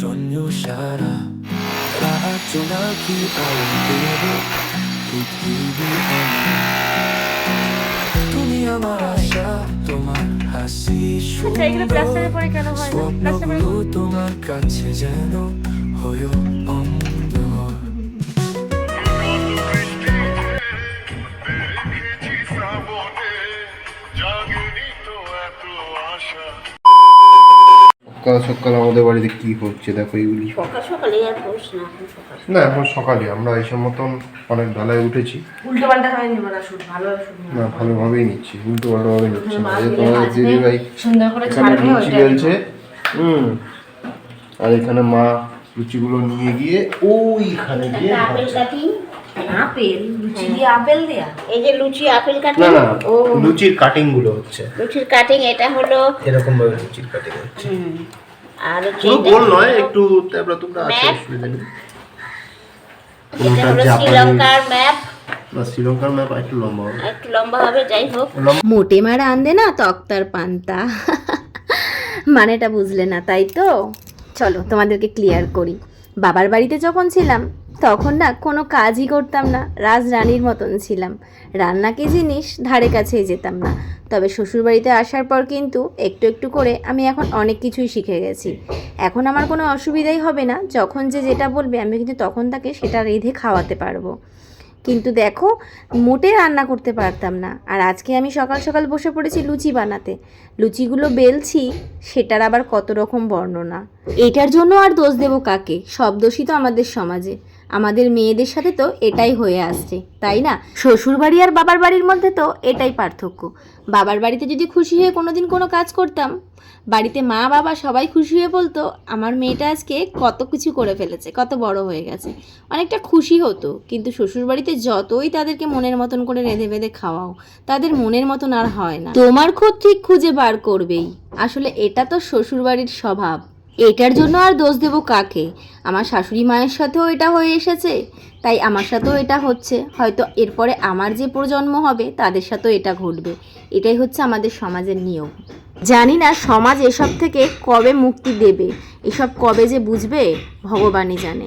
সৈন্যসারা রাত জোনাকি আলো দেব পৃথিবী তুমি আমার আশা তোমার হাসি স্বপ্নগুলো তোমার কাছে যেন হয়ে সকাল সকাল আমাদের বাড়িতে কি হচ্ছে? দেখো এইগুলি সকাল সকালে আর বস না এখন না এখন সকালে। আমরা এই মতন অনেক বেলায় উঠেছি। উল্টো পাল্টা নিব না শুট ভালো শুট না ভালোভাবেই নিচ্ছি উল্টো পাল্টাভাবে নিচ্ছি না। যে তোমাদের দিদি ভাই সুন্দর করে ছাড়বে লুচি বেলছে হুম। আর এখানে মা লুচিগুলো নিয়ে গিয়ে ওইখানে গিয়ে আপেল লুচি দিয়ে আপেল দেয়া? এই যে লুচি আপেল কাটিং না না লুচির কাটিংগুলো হচ্ছে। লুচির কাটিং এটা হলো এরকম ভাবে লুচির কাটিং হচ্ছে। আর হচ্ছে পুরো গোল নয় একটু তারপরে তোমরা আছে অসুবিধা নেই। এটা হলো শ্রীলঙ্কার ম্যাপ শ্রীলঙ্কার ম্যাপ একটু লম্বা হবে। একটু লম্বা হবে যাই হোক। মোটে মারা আন্দে না তক্তার পান্তা। মানেটা বুঝলে না তাই তো? চলো তোমাদেরকে ক্লিয়ার করি। বাবার বাড়িতে যখন ছিলাম তখন না কোনো কাজই করতাম না, রাজরানীর মতন ছিলাম। রান্না কি জিনিস? ধারে কাছেই যেতাম না। তবে শ্বশুরবাড়িতে আসার পর কিন্তু একটু একটু করে আমি এখন অনেক কিছুই শিখে গেছি। এখন আমার কোনো অসুবিধাই হবে না, যখন যে যেটা বলবে আমি কিন্তু তখন তাকে সেটা রেঁধে খাওয়াতে পারব। কিন্তু দেখো, মোটে রান্না করতে পারতাম না। আর আজকে আমি সকাল সকাল বসে পড়েছি লুচি বানাতে। লুচিগুলো বেলছি, সেটার আবার কত রকম বর্ণনা। এটার জন্য আর দোষ দেবো কাকে? সব দোষই তো আমাদের সমাজে। আমাদের মেয়েদের সাথে তো এটাই হয়ে আসছে, তাই না? শ্বশুর বাড়ি আর বাবার বাড়ির মধ্যে তো এটাই পার্থক্য। বাবার বাড়িতে যদি খুশি হয়ে কোনোদিন কোনো কাজ করতাম, বাড়িতে মা, বাবা সবাই খুশি হয়ে বলতো, আমার মেয়েটা আজকে কত কিছু করে ফেলেছে, কত বড় হয়ে গেছে। অনেকটা খুশি হতো, কিন্তু শ্বশুরবাড়িতে যতই তাদেরকে মনের মতন করে রেঁধে বেঁধে খাওয়াও, তাদের মনের মতন আর হয় না। তোমার খোঁজ ঠিক খুঁজে বার করবেই। আসলে এটা তো শ্বশুরবাড়ির স্বভাব। এটার জন্য আর দোষ দেবো কাকে? আমার শাশুড়ি মায়ের সাথেও এটা হয়ে এসেছে, তাই আমার সাথেও এটা হচ্ছে। হয়তো এরপরে আমার যে প্রজন্ম হবে, তাদের সাথেও এটা ঘটবে। এটাই হচ্ছে আমাদের সমাজের নিয়ম। জানি না সমাজ এসব থেকে কবে মুক্তি দেবে। এসব কবে যে বুঝবে, ভগবানই জানে।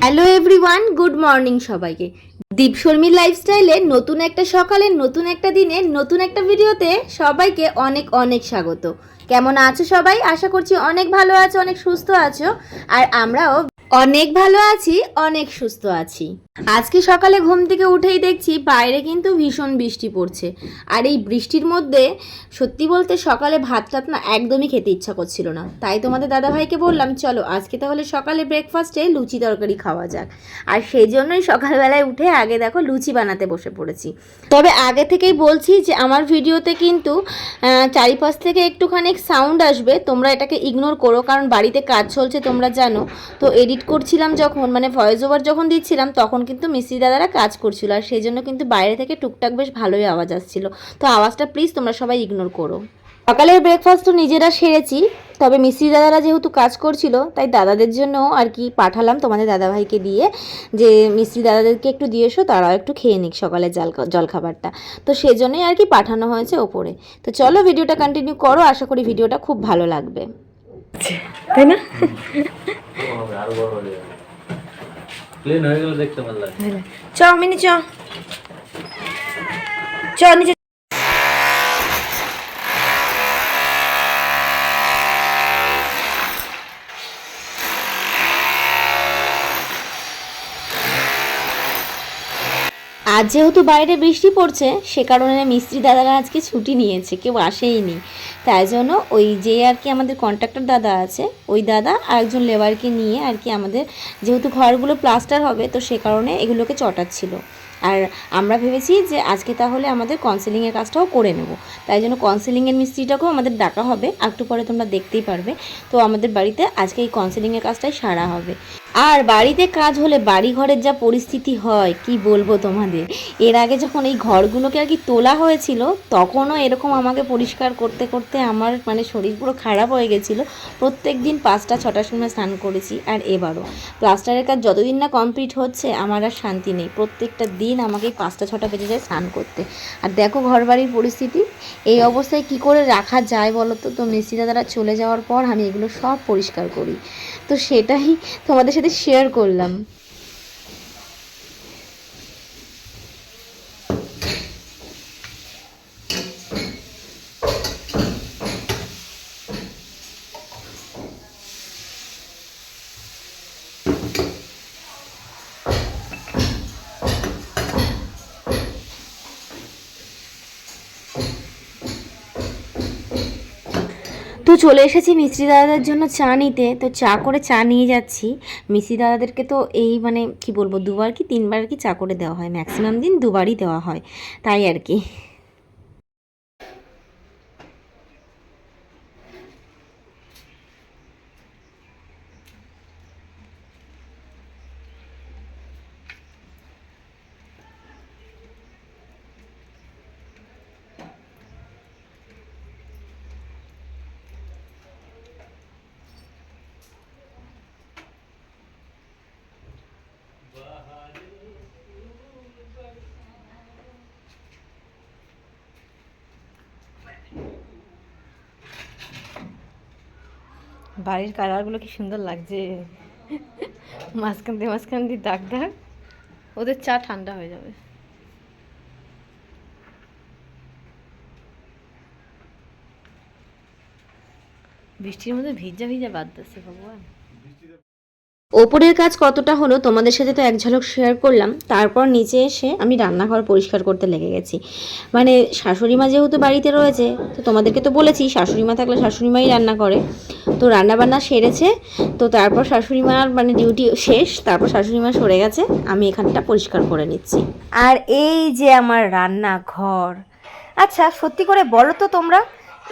হ্যালো এভরিওয়ান গুড মর্নিং সবাইকে। দীপশর্মীর লাইফস্টাইলে নতুন একটা সকালে, নতুন একটা দিনে, নতুন একটা ভিডিওতে সবাইকে অনেক অনেক স্বাগত। কেমন আছো সবাই? আশা করছি অনেক ভালো আছো অনেক সুস্থ আছো। আর আমরাও অনেক ভালো আছি, অনেক সুস্থ আছি। আজকে সকালে ঘুম থেকে উঠেই দেখছি বাইরে কিন্তু ভীষণ বৃষ্টি পড়ছে। আর এই বৃষ্টির মধ্যে সত্যি বলতে সকালে ভাত টাত না একদমই খেতে ইচ্ছা করছিল না। তাই তোমাদের দাদাভাইকে বললাম, চলো, আজকে তাহলে সকালে ব্রেকফাস্টে লুচি তরকারি খাওয়া যাক। আর সেই জন্যই সকালবেলায় উঠে আগে দেখো লুচি বানাতে বসে পড়েছি। তবে আগে থেকেই বলছি যে, আমার ভিডিওতে কিন্তু চারিপাশ থেকে একটুখানি সাউন্ড আসবে, তোমরা এটাকে ইগনোর করো, কারণ বাড়িতে কাজ চলছে, তোমরা জানো। তো এডিট করছিলাম যখন মানে ভয়েস ওভার যখন দিচ্ছিলাম, তখন কিন্তু মিস্ত্রি দাদারা কাজ করছিল আর সেই জন্য কিন্তু বাইরে থেকে টুকটাক বেশ ভালোই আওয়াজ আসছিল। তো আওয়াজটা প্লিজ তোমরা সবাই ইগনোর করো। সকালের ব্রেকফাস্ট তো নিজেরা সেরেছি, তবে মিস্ত্রি দাদারা যেহেতু কাজ করছিল, তাই দাদাদের জন্য আর কি পাঠালাম তোমাদের দাদাভাইকে দিয়ে যে মিস্ত্রি দাদাদেরকে একটু দিয়ে এসো, তারাও একটু খেয়ে নিক সকালের জল, জলখাবারটা। তো সেজন্যই আর কি পাঠানো হয়েছে ওপরে। তো চলো ভিডিওটা কন্টিনিউ করো, আশা করি ভিডিওটা খুব ভালো লাগবে। তাই না? প্লেন হয়ে গেলে দেখতে ভালো লাগে। চ মিনি চ চ নিচে আজ যেহেতু বাইরে বৃষ্টি পড়ছে, সে কারণে মিস্ত্রি দাদারা আজকে ছুটি নিয়েছে, কেউ আসেইনি। তাই জন্য ওই যে আর কি আমাদের কন্ট্রাক্টর দাদা আছে, ওই দাদা আর একজন লেবারকে নিয়ে আর কি আমাদের যেহেতু ঘরগুলো প্লাস্টার হবে, তো সে কারণে এগুলোকে চটাচ্ছিল। আর আমরা ভেবেছি যে আজকে তাহলে আমাদের কাউন্সেলিংয়ের কাজটাও করে নেব। তাই জন্য কাউন্সেলিংয়ের মিস্ত্রিটাকেও আমাদের ডাকা হবে একটু পরে তোমরা দেখতেই পারবে। তো আমাদের বাড়িতে আজকে এই কাউন্সেলিংয়ের কাজটাই সারা হবে। আর বাড়িতে কাজ হলে বাড়ি ঘরের যা পরিস্থিতি হয়, কি বলব তোমাদের? এর আগে যখন এই ঘরগুলোকে আর কি তোলা হয়েছিল, তখনও এরকম আমাকে পরিষ্কার করতে করতে আমার মানে শরীর পুরো খারাপ হয়ে গেছিল। প্রত্যেক দিন পাঁচটা, ছটার সময় স্নান করেছি আর এবারও। প্লাস্টারের কাজ যতদিন না কমপ্লিট হচ্ছে, আমার আর শান্তি নেই। প্রত্যেকটা দিন আমাকে পাঁচটা, ছটা বেজে যায় স্নান করতে। আর দেখো ঘরবাড়ির পরিস্থিতি। এই অবস্থায় কি করে রাখা যায় বলো তো? তো মিস্ত্রি চলে যাওয়ার পর আমি এগুলো সব পরিষ্কার করি। তো সেটাই তোমাদের সাথে শেয়ার করলাম। তো চলে এসেছি মিস্ত্রি দাদাদের জন্য চা নিতে। তো চা করে চা নিয়ে যাচ্ছি। মিস্ত্রি দাদাদেরকে তো এই মানে কি বলব, দুবার কি তিনবার কি চা করে দেওয়া হয় ম্যাক্সিমাম দিন দুবারই দেওয়া হয়। তাই আর কি। বাড়ির কালারগুলো কি সুন্দর লাগছে। মাঝখান দিয়ে মাঝখান দিয়ে দাগ দাগ। ওদের চা ঠান্ডা হয়ে যাবে। বৃষ্টির মধ্যে ভিজা ভিজা বাদ দিচ্ছে ভগবান। ওপরের কাজ কতটা হলো তোমাদের সাথে তো এক ঝলক শেয়ার করলাম। তারপর নিচে এসে আমি রান্নাঘর পরিষ্কার করতে লেগে গেছি। মানে শাশুড়ি মা যেহেতু বাড়িতে রয়েছে, তো তোমাদেরকে তো বলেছি শাশুড়ি মা থাকলে শাশুড়ি মাই রান্না করে। তো রান্না বান্না সেরেছে, তো তারপর শাশুড়ি মার মানে ডিউটি শেষ, তারপর শাশুড়ি মা সরে গেছে, আমি এখানটা পরিষ্কার করে নিচ্ছি। আর এই যে আমার রান্নাঘর আচ্ছা সত্যি করে বলো তো তোমরা,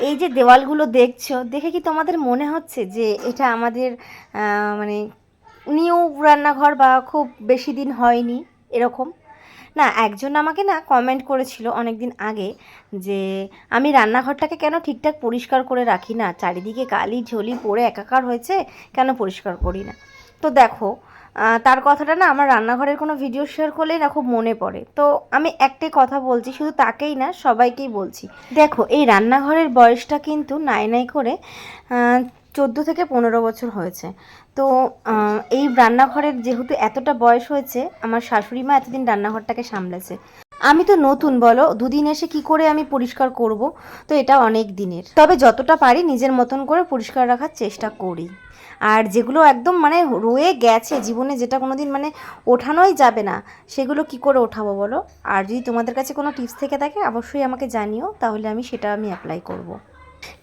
এই যে দেওয়ালগুলো দেখছ, দেখে কি তোমাদের মনে হচ্ছে যে এটা আমাদের মানে নিউ রান্নাঘর বা খুব বেশি দিন হয়নি, এরকম। না, একজন আমাকে না কমেন্ট করেছিল অনেক দিন আগে যে, আমি রান্নাঘরটাকে কেন ঠিকঠাক পরিষ্কার করে রাখি না? চারিদিকে কালি ঝলি পড়ে একাকার হয়েছে, কেন পরিষ্কার করি না? তো দেখো তার কথাটা না আমার রান্নাঘরের কোনো ভিডিও শেয়ার করলেই না খুব মনে পড়ে। তো আমি একটাই কথা বলছি, শুধু তাকেই না, সবাইকেই বলছি। দেখো, এই রান্নাঘরের বয়সটা কিন্তু নাই নাই করে চোদ্দ থেকে পনেরো বছর হয়েছে। তো এই রান্নাঘরের যেহেতু এতটা বয়স হয়েছে, আমার শাশুড়ি মা এতদিন রান্নাঘরটাকে সামলেছে। আমি তো নতুন, বলো, দুদিন এসে কি করে আমি পরিষ্কার করব? তো এটা অনেক দিনের। তবে যতটা পারি নিজের মতন করে পরিষ্কার রাখার চেষ্টা করি। আর যেগুলো একদম মানে রয়ে গেছে জীবনে, যেটা কোনো দিন মানে ওঠানোই যাবে না, সেগুলো কি করে ওঠাবো, বলো? আর যদি তোমাদের কাছে কোনো টিপস থেকে থাকে, অবশ্যই আমাকে জানিও, তাহলে আমি সেটা আমি অ্যাপ্লাই করব।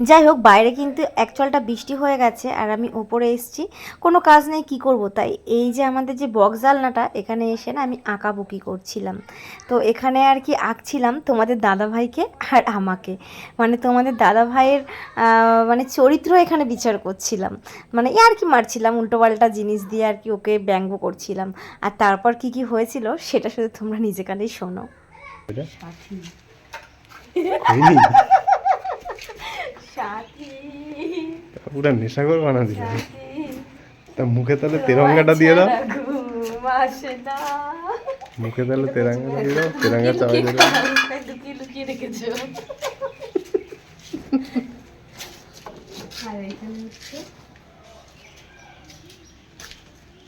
যাই হোক বাইরে কিন্তু অ্যাকচুয়ালটা বৃষ্টি হয়ে গেছে আর আমি ওপরে এসেছি। কোনো কাজ নেই কি করব? তাই এই যে আমাদের যে বক্স জালনাটা এখানে এসে না আমি আঁকাবুকি করছিলাম। তো এখানে আর কি আঁকছিলাম তোমাদের দাদাভাইকে আর আমাকে। মানে তোমাদের দাদাভাইয়ের আহ, মানে চরিত্র এখানে বিচার করছিলাম। মানে আর কি মারছিলাম উল্টোপাল্টা জিনিস দিয়ে আর কি ওকে ব্যঙ্গ করছিলাম। আর তারপর কি কি হয়েছিল সেটা শুধু তোমরা নিজে কানেই শোনো পুরা নেশা করে বানা দিল তা মুখে তাহলে তেরঙ্গাটা দিয়ে দাও। মুখে তাহলে তেরঙ্গাটা দিয়ে দাও। তেরঙ্গা লুকিয়ে লুকিয়ে রেখেছো।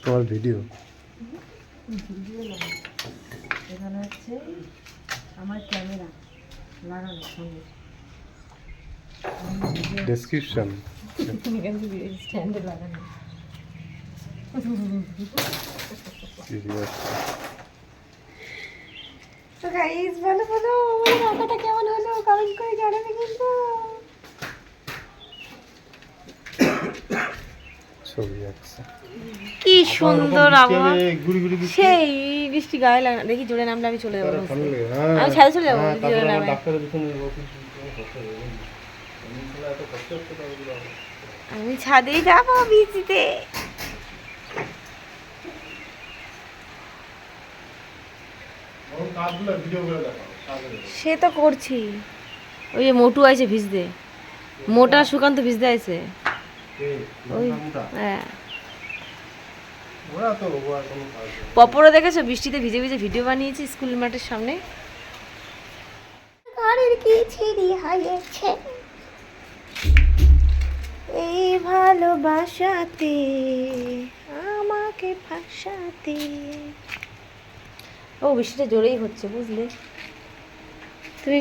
তোমার ভিডিও ডেসক্রিপশন তো গাইস বলো বলো আমার কেমন হলো? কমেন্ট করে জানাবে কিন্তু। ছবি আঁকছে। কি সুন্দর আবহাওয়া। সেই বৃষ্টি গায়ে লাগে দেখি জোরে নামলে আমি চলে যাব। হ্যাঁ। আমি ছাদে চলে যাব হ্যাঁ, জোরে নামে। আমি ছাদেই যাব দেখাও সে তো করছি ওই যে মোটু আছে ভিজতে। মোটা সুকান্ত ভিজতে আছে ওই হ্যাঁ। পপরও দেখেছ? বৃষ্টিতে ভিজে ভিজে ভিডিও বানিয়েছি স্কুল মাঠের সামনে। ঘরের কি ছিড়ি ভালোবাসাতে আমাকে ফাঁসাতে ও বৃষ্টিটা জোরেই হচ্ছে বুঝলে? তুই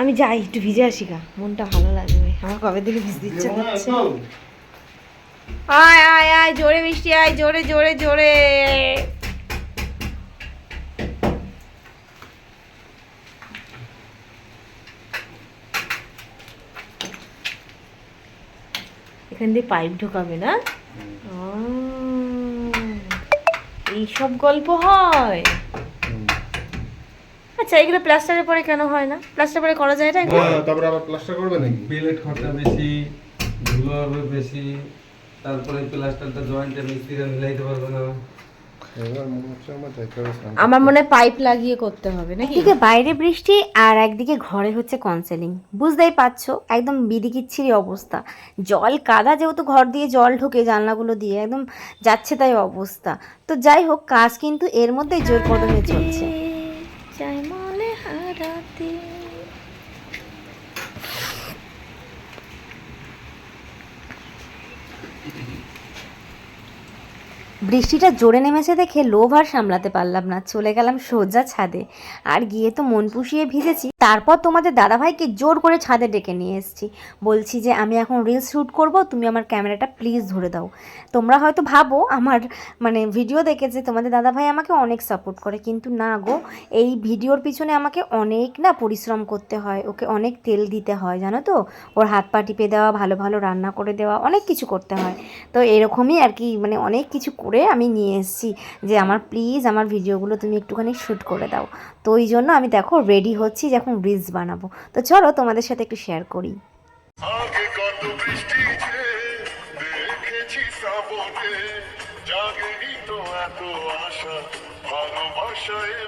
আমি যাই একটু ভিজে আসি গা মনটা ভালো লাগবে। আমার কবে থেকে ভিজতে ইচ্ছে করছে? আয় আয় আয় জোরে বৃষ্টি আয় জোরে জোরে জোরে। এখান দিয়ে পাইপ ঢোকাবে না? এইসব গল্প হয়। আচ্ছা এগুলো প্লাস্টারের পরে কেন হয় না? প্লাস্টার পরে করা যায় না হ্যাঁ, তারপরে আবার প্লাস্টার করবে নাকি? বিলেট খরচা বেশি ধুলো হবে বেশি তারপরে প্লাস্টারটা জয়েন্টে মিস্ত্রিরা মিলাইতে পারবে না। আমার মনে পাইপ লাগিয়ে করতে হবে, নাকি? এদিকে বাইরে বৃষ্টি আর একদিকে ঘরে হচ্ছে কনসেলিং বুঝতেই পারছ, একদম বিদিকিচ্ছিরি অবস্থা। জল কাদা যেহেতু ঘর দিয়ে জল ঢোকে জানলাগুলো দিয়ে, একদম যাচ্ছে তাই অবস্থা। তো যাই হোক, কাজ কিন্তু এর মধ্যেই জোর কদমে চলছে। বৃষ্টিটা জোরে নেমেছে দেখে লোভ আর সামলাতে পারলাম না। চলে গেলাম সোজা ছাদে। আর গিয়ে তো মন পুষিয়ে ভিজেছি। তারপর তোমাদের দাদাভাইকে জোর করে ছাদে ডেকে নিয়ে এসেছি। বলছি যে, আমি এখন রিলস শ্যুট করব, তুমি আমার ক্যামেরাটা প্লিজ ধরে দাও। তোমরা হয়তো ভাবো, আমার মানে ভিডিও দেখে যে, তোমাদের দাদাভাই আমাকে অনেক সাপোর্ট করে। কিন্তু না গো, এই ভিডিওর পিছনে আমাকে অনেক না পরিশ্রম করতে হয়। ওকে অনেক তেল দিতে হয়, জানো তো? ওর হাত পা টিপে দেওয়া, ভালো ভালো রান্না করে দেওয়া, অনেক কিছু করতে হয়। তো এরকমই আর কি মানে অনেক কিছু করে আমি নিয়ে এসেছি যে আমার প্লিজ আমার ভিডিওগুলো তুমি একটুখানি শ্যুট করে দাও। তো ওই জন্য আমি দেখো রেডি হচ্ছি যে এখন রিলস বানাবো। তো চলো তোমাদের সাথে একটু শেয়ার করি। ভালোবাসায়